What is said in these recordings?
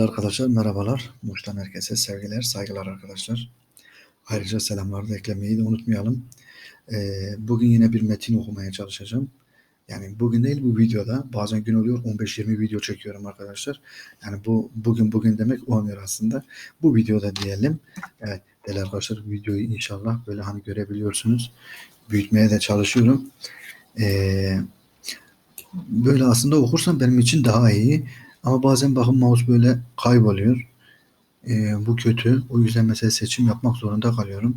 Arkadaşlar merhabalar. Muş'tan herkese sevgiler, saygılar arkadaşlar. Ayrıca selamları da eklemeyi de unutmayalım. Ee, bugün yine bir metin okumaya çalışacağım. Yani bugün değil bu videoda. Bazen gün oluyor 15-20 video çekiyorum arkadaşlar. Yani bu bugün bugün demek olmuyor aslında. Bu videoda diyelim. Evet değerli arkadaşlar videoyu inşallah böyle hani görebiliyorsunuz. Büyütmeye de çalışıyorum. Ee, böyle aslında okursam benim için daha iyi. Ama bazen bakın mouse böyle kayboluyor. Ee, bu kötü. O yüzden mesela seçim yapmak zorunda kalıyorum.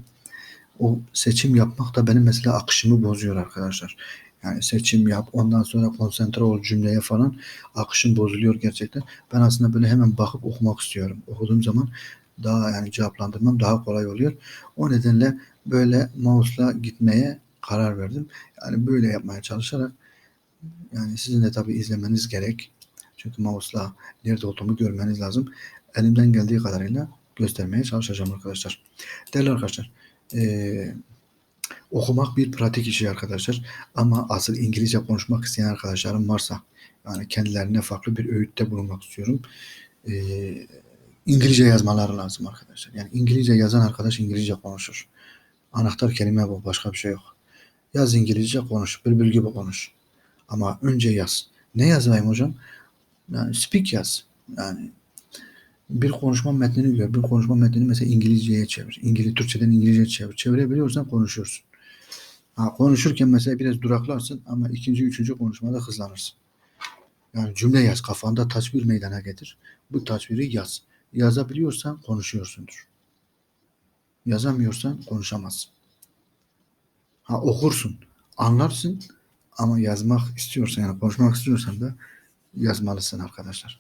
O seçim yapmak da benim mesela akışımı bozuyor arkadaşlar. Yani seçim yap, ondan sonra konsantre ol cümleye falan akışım bozuluyor gerçekten. Ben aslında böyle hemen bakıp okumak istiyorum. Okuduğum zaman daha yani cevaplandırmam daha kolay oluyor. O nedenle böyle mouse'la gitmeye karar verdim. Yani böyle yapmaya çalışarak yani sizin de tabii izlemeniz gerek. Çünkü mouse'la nerede olduğumu görmeniz lazım. Elimden geldiği kadarıyla göstermeye çalışacağım arkadaşlar. Değerli arkadaşlar, ee, okumak bir pratik işi arkadaşlar. Ama asıl İngilizce konuşmak isteyen arkadaşlarım varsa, yani kendilerine farklı bir öğütte bulunmak istiyorum. Ee, İngilizce yazmaları lazım arkadaşlar. Yani İngilizce yazan arkadaş İngilizce konuşur. Anahtar kelime bu, başka bir şey yok. Yaz İngilizce konuş, bülbül gibi konuş. Ama önce yaz. Ne yazayım hocam? Yani speak yaz. Yani bir konuşma metnini gör. Bir konuşma metnini mesela İngilizceye çevir. İngiliz, Türkçeden İngilizceye çevir. Çevirebiliyorsan konuşuyorsun. Ha, konuşurken mesela biraz duraklarsın ama ikinci, üçüncü konuşmada hızlanırsın. Yani cümle yaz. Kafanda tasvir meydana getir. Bu tasviri yaz. Yazabiliyorsan konuşuyorsundur. Yazamıyorsan konuşamazsın. Ha okursun. Anlarsın ama yazmak istiyorsan yani konuşmak istiyorsan da yazmalısın arkadaşlar.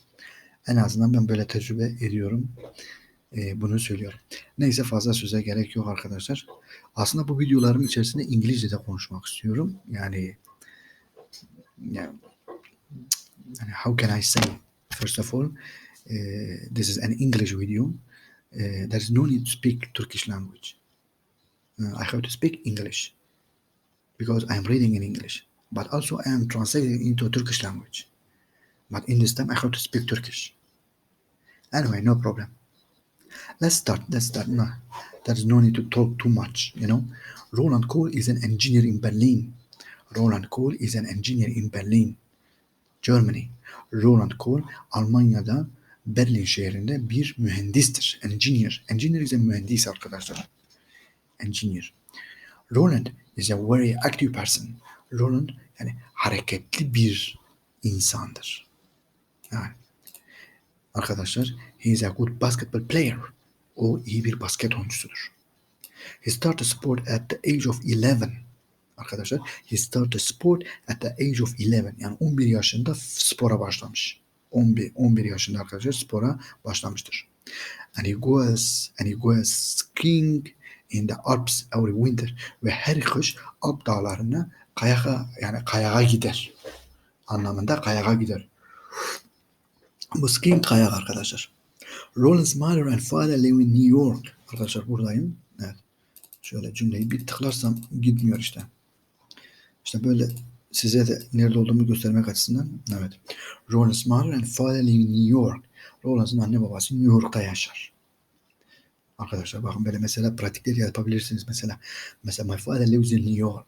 En azından ben böyle tecrübe ediyorum. Ee, bunu söylüyorum. Neyse fazla söze gerek yok arkadaşlar. Aslında bu videolarım içerisinde İngilizce'de konuşmak istiyorum. Yani yani, how can I say first of all uh, this is an English video. Uh, there is no need to speak Turkish language. Uh, I have to speak English because I am reading in English, but also I am translating into Turkish language. But in this time, I have to speak Turkish. Anyway, no problem. Let's start. Let's start. No, there's no need to talk too much. You know, Roland Kohl is an engineer in Berlin. Roland Kohl is an engineer in Berlin, Germany. Roland Kohl Almanya'da Berlin şehrinde bir mühendistir. Engineer. Engineer is a mühendis arkadaşlar. Engineer. Roland is a very active person. Roland yani hareketli bir insandır. Yani arkadaşlar he is a good basketball player. O iyi bir basket oyuncusudur. He started sport at the age of 11. Arkadaşlar he started sport at the age of 11. Yani 11 yaşında spora başlamış. 11 11 yaşında arkadaşlar spora başlamıştır. And he goes and he goes skiing in the Alps every winter ve her kış Alp dağlarına kayağa yani kayağa gider anlamında kayağa gider. Bu skiing kayak arkadaşlar. Roland's mother and father live in New York. Arkadaşlar buradayım. Evet. Şöyle cümleyi bir tıklarsam gitmiyor işte. İşte böyle size de nerede olduğumu göstermek açısından. Evet. Roland's mother and father live in New York. Roland'ın anne babası New York'ta yaşar. Arkadaşlar bakın böyle mesela pratikleri yapabilirsiniz. Mesela mesela my father lives in New York.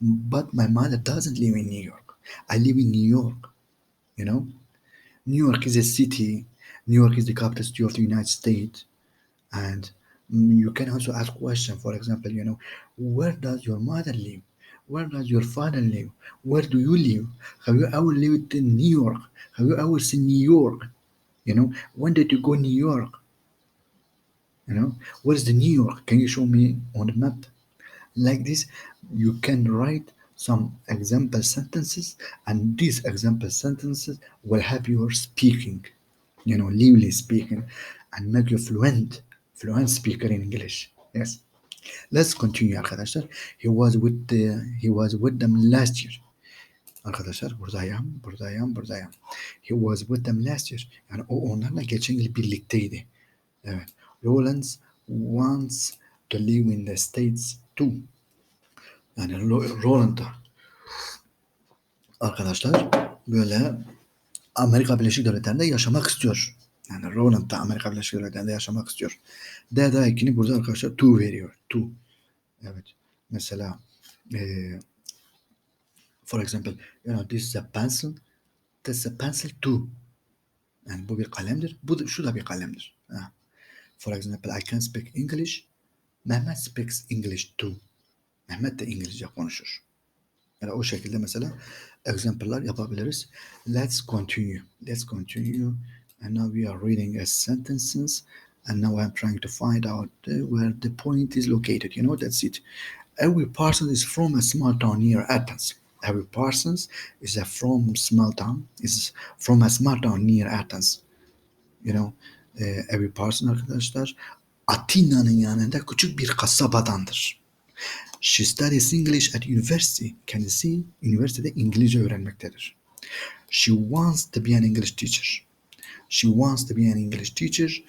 But my mother doesn't live in New York. I live in New York. You know, New York is a city. New York is the capital city of the United States, and you can also ask questions. For example, you know, where does your mother live? Where does your father live? Where do you live? Have you ever lived in New York? Have you ever seen New York? You know, when did you go New York? You know, where is the New York? Can you show me on the map? Like this, you can write some example sentences and these example sentences will help your speaking you know lively speaking and make you fluent fluent speaker in english. Yes. Let's continue arkadaşlar. He was with the, he was with them last year. Arkadaşlar buradayım buradayım buradayım. He was with them last year. Yani o onlarla geçen yıl birlikteydi. Evet. Rollins wants to live in the states too yani Roland'da arkadaşlar böyle Amerika Birleşik Devletleri'nde yaşamak istiyor. Yani Roland da Amerika Birleşik Devletleri'nde yaşamak istiyor. D daha ikini burada arkadaşlar to veriyor. To. Evet. Mesela eee for example, you know, this is a pencil. This is a pencil too. Yani bu bir kalemdir. Bu da, şu da bir kalemdir. Ha. For example, I can speak English. Mehmet speaks English too. Mehmet de İngilizce konuşur. Yani o şekilde mesela example'lar yapabiliriz. Let's continue. Let's continue. And now we are reading a sentences. And now I'm trying to find out where the point is located. You know, that's it. Every person is from a small town near Athens. Every Parsons is a from small town is from a small town near Athens. You know, e, Every Parson arkadaşlar Atina'nın yanında küçük bir kasabadandır. She studies English at university. Kendisi üniversitede İngilizce öğrenmektedir. She wants to be an English teacher. She wants to be an English teacher.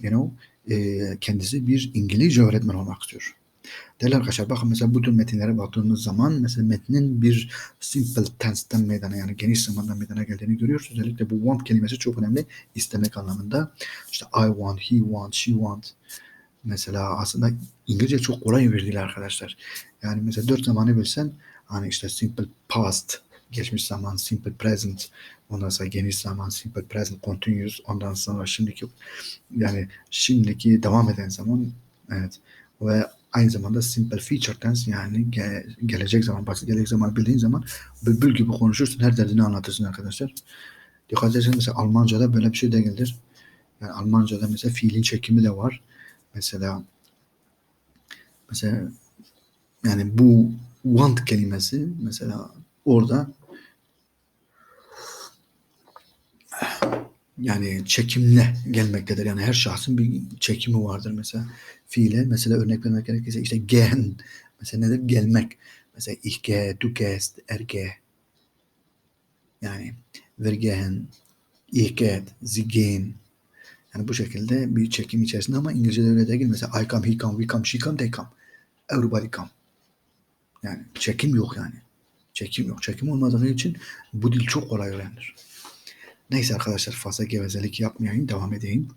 You know, e, kendisi bir İngilizce öğretmen olmak istiyor. Değerli arkadaşlar bakın mesela bu tür metinlere baktığımız zaman mesela metnin bir simple tense'ten meydana yani geniş zamandan meydana geldiğini görüyoruz. Özellikle bu want kelimesi çok önemli. istemek anlamında. İşte I want, he want, she want. Mesela aslında İngilizce çok kolay verdiler arkadaşlar. Yani mesela dört zamanı bilsen hani işte simple past, geçmiş zaman, simple present, ondan sonra geniş zaman, simple present, continuous, ondan sonra şimdiki yani şimdiki devam eden zaman evet ve aynı zamanda simple future tense yani ge- gelecek zaman, basit gelecek zaman bildiğin zaman bülbül gibi konuşursun, her derdini anlatırsın arkadaşlar. Dikkat ederseniz mesela Almanca'da böyle bir şey değildir. Yani Almanca'da mesela fiilin çekimi de var. Mesela mesela yani bu want kelimesi mesela orada yani çekimle gelmektedir. Yani her şahsın bir çekimi vardır mesela. Fiile mesela örnek vermek gerekirse işte gen mesela nedir? Gelmek. Mesela ich gehe, du gehst, er gehe. Yani wir gehen, ich geht, sie gehen. Yani bu şekilde bir çekim içerisinde ama İngilizce'de öyle değil. Mesela I come, he come, we come, she come, they come. Everybody come. Yani çekim yok yani. Çekim yok. Çekim olmadığı için bu dil çok kolay öğrenilir. Neyse arkadaşlar fazla gevezelik yapmayayım. Devam edeyim.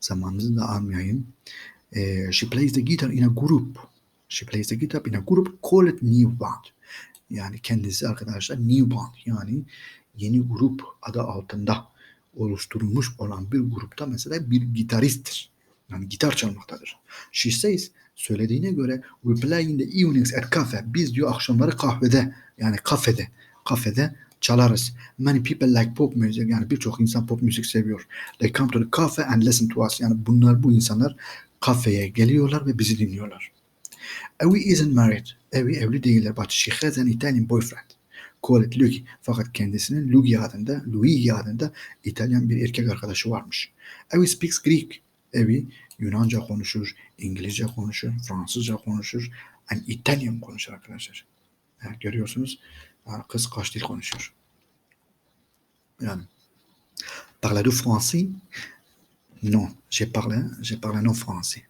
Zamanınızı da almayayım. Ee, she plays the guitar in a group. She plays the guitar in a group called New Band. Yani kendisi arkadaşlar New Band yani yeni grup adı altında oluşturulmuş olan bir grupta mesela bir gitaristtir. Yani gitar çalmaktadır. She says söylediğine göre we play in the evenings at cafe. Biz diyor akşamları kahvede yani kafede kafede çalarız. Many people like pop music yani birçok insan pop müzik seviyor. They come to the cafe and listen to us. Yani bunlar bu insanlar kafeye geliyorlar ve bizi dinliyorlar. Evi isn't married. Evi evli değiller but she has an Italian boyfriend. Called Luigi. Fakat kendisinin Luigi adında, Luigi adında İtalyan bir erkek arkadaşı varmış. Evi speaks Greek. Evi Yunanca konuşur, İngilizce konuşur, Fransızca konuşur, and İtalyan konuşur arkadaşlar. Yani görüyorsunuz yani kız kaç dil konuşuyor. Yani. Parlez-vous français? Non, je parle, je parle non français.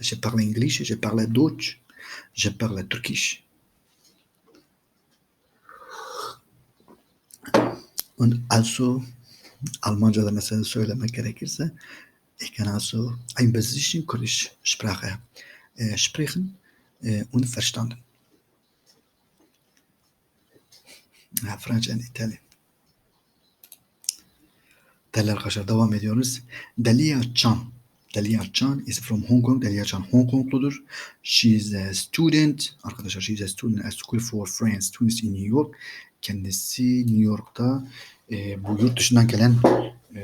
Je parle English, je parle Deutsch, je parle Turkish. Und also Almanca'da mesela söylemek gerekirse ich kann also ein bisschen Kurdisch Sprache äh, sprechen äh, und verstanden. Ja, French and Italian. Değerli arkadaşlar devam ediyoruz. Delia Chan. Delia Chan is from Hong Kong. Delia Chan Hong Kongludur. She is a student. Arkadaşlar she is a student at School for French Students in New York. Kendisi New York'ta e, bu yurt dışından gelen e,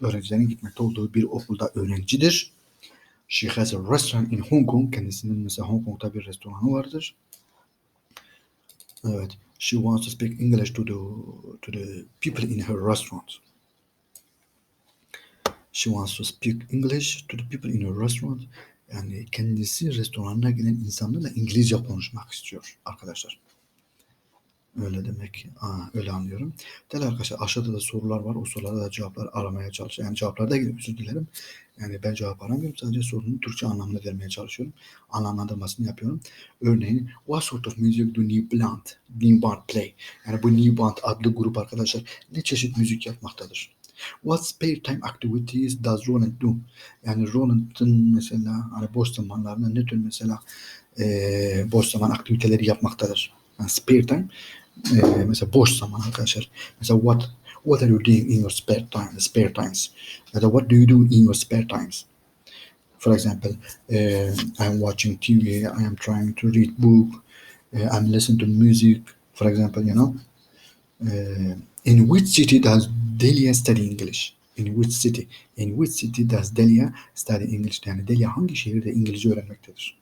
öğrencilerin gitmekte olduğu bir okulda öğrencidir. She has a restaurant in Hong Kong. Kendisinin mesela Hong Kong'da bir restoranı vardır. Evet. She wants to speak English to the to the people in her restaurant. She wants to speak English to the people in her restaurant. Yani kendisi restoranına gelen insanlarla İngilizce konuşmak istiyor arkadaşlar. Öyle demek. Aa, öyle anlıyorum. Değerli arkadaşlar aşağıda da sorular var. O sorulara da cevaplar aramaya çalışıyorum. Yani cevaplarda gidiyor. Özür dilerim. Yani ben cevap aramıyorum. Sadece sorunun Türkçe anlamını vermeye çalışıyorum. Anlamlandırmasını yapıyorum. Örneğin What sort of music do New Band, New Band play? Yani bu New Band adlı grup arkadaşlar ne çeşit müzik yapmaktadır? What spare time activities does Roland do? Yani Roland'ın mesela hani boş zamanlarında ne tür mesela eee, boş zaman aktiviteleri yapmaktadır? Yani spare time eee, mesela boş zaman arkadaşlar. Mesela what what are you doing in your spare time? Spare times. Ya da what do you do in your spare times? For example, uh, I'm watching TV. I am trying to read book. uh, I'm listening to music. For example, you know, uh, in which city does Delia study English? In which city? In which city does Delia study English? Yani Delia hangi şehirde İngilizce öğrenmektedir?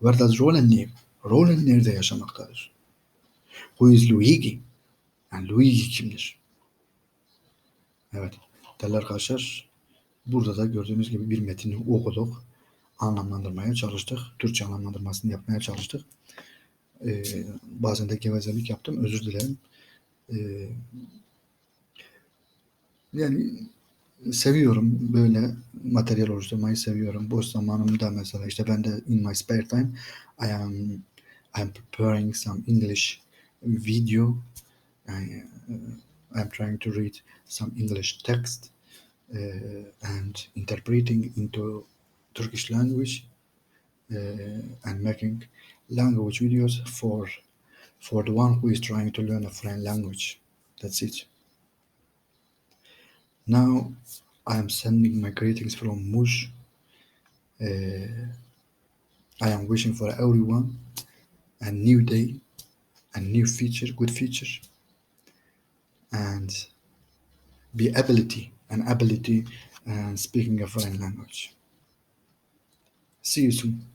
Where does Roland live? Roland nerede yaşamaktadır? Who is Luigi? Yani Luigi kimdir? Evet. Değerli arkadaşlar, burada da gördüğünüz gibi bir metini okuduk. Anlamlandırmaya çalıştık. Türkçe anlamlandırmasını yapmaya çalıştık. Ee, bazen de gevezelik yaptım. Özür dilerim. Ee, yani seviyorum böyle materyal oluşturmayı seviyorum. Boş zamanımda mesela işte ben de in my spare time I am I am preparing some English video. Yani, uh, I'm trying to read some English text uh, and interpreting into Turkish language uh, and making language videos for for the one who is trying to learn a foreign language. That's it. Now I am sending my greetings from Mush. Uh, I am wishing for everyone a new day, a new future, good future, and be ability, an ability, and speaking a foreign language. See you soon.